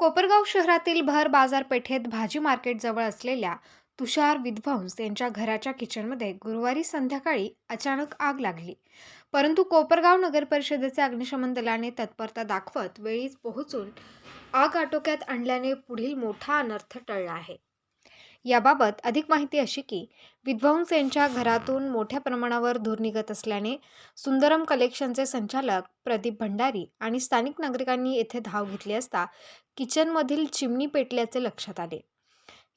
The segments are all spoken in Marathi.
कोपरगाव शहरातील भर बाजारपेठेत भाजी मार्केटजवळ असलेल्या तुषार विध्वंस यांच्या घराच्या किचनमध्ये गुरुवारी संध्याकाळी अचानक आग लागली. परंतु कोपरगाव नगर परिषदेचे अग्निशमन दलाने तत्परता दाखवत वेळीच पोहोचून आग आटोक्यात आणल्याने पुढील मोठा अनर्थ टळला आहे. याबाबत अधिक माहिती अशी की विध्वंस यांच्या घरातून मोठ्या प्रमाणावर धूर निघत असल्याने सुंदरम कलेक्शनचे संचालक प्रदीप भंडारी आणि स्थानिक नागरिकांनी येथे धाव घेतली असता किचनमधील चिमणी पेटल्याचे लक्षात आले.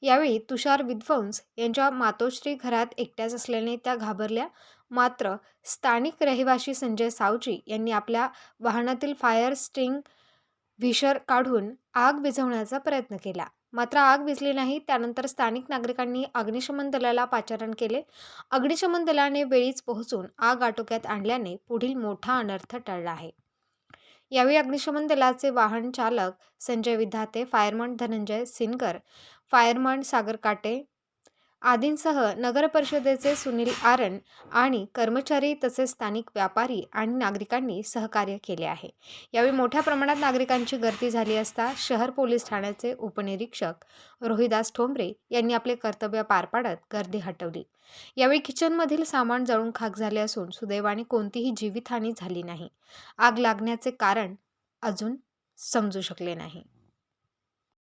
यावेळी तुषार विध्वंस यांच्या मातोश्री घरात एकट्याच असल्याने त्या घाबरल्या. मात्र स्थानिक रहिवाशी संजय सावजी यांनी आपल्या वाहनातील फायर स्टिंग व्हिशर काढून आग विझवण्याचा प्रयत्न केला. मात्र आग विझली नाही त्यानंतर स्थानिक नागरिकांनी अग्निशमन दलाला पाचारण केले. अग्निशमन दलाने वेळीच पोहोचून आग आटोक्यात आणल्याने पुढील मोठा अनर्थ टळला आहे. यावेळी अग्निशमन दलाचे वाहन चालक संजय विधाते फायरमन धनंजय सिनकर फायरमन सागर काटे आदींसह नगर परिषदेचे सुनील आरण आणि कर्मचारी तसेच स्थानिक व्यापारी आणि नागरिकांनी सहकार्य केले आहे. यावेळी मोठ्या प्रमाणात नागरिकांची गर्दी झाली असता शहर पोलीस ठाण्याचे उपनिरीक्षक रोहिदास ठोंबरे यांनी आपले कर्तव्य पार पाडत गर्दी हटवली. यावेळी किचनमधील सामान जळून खाक झाले असून सुदैवाने कोणतीही जीवितहानी झाली नाही. आग लागण्याचे कारण अजून समजू शकले नाही.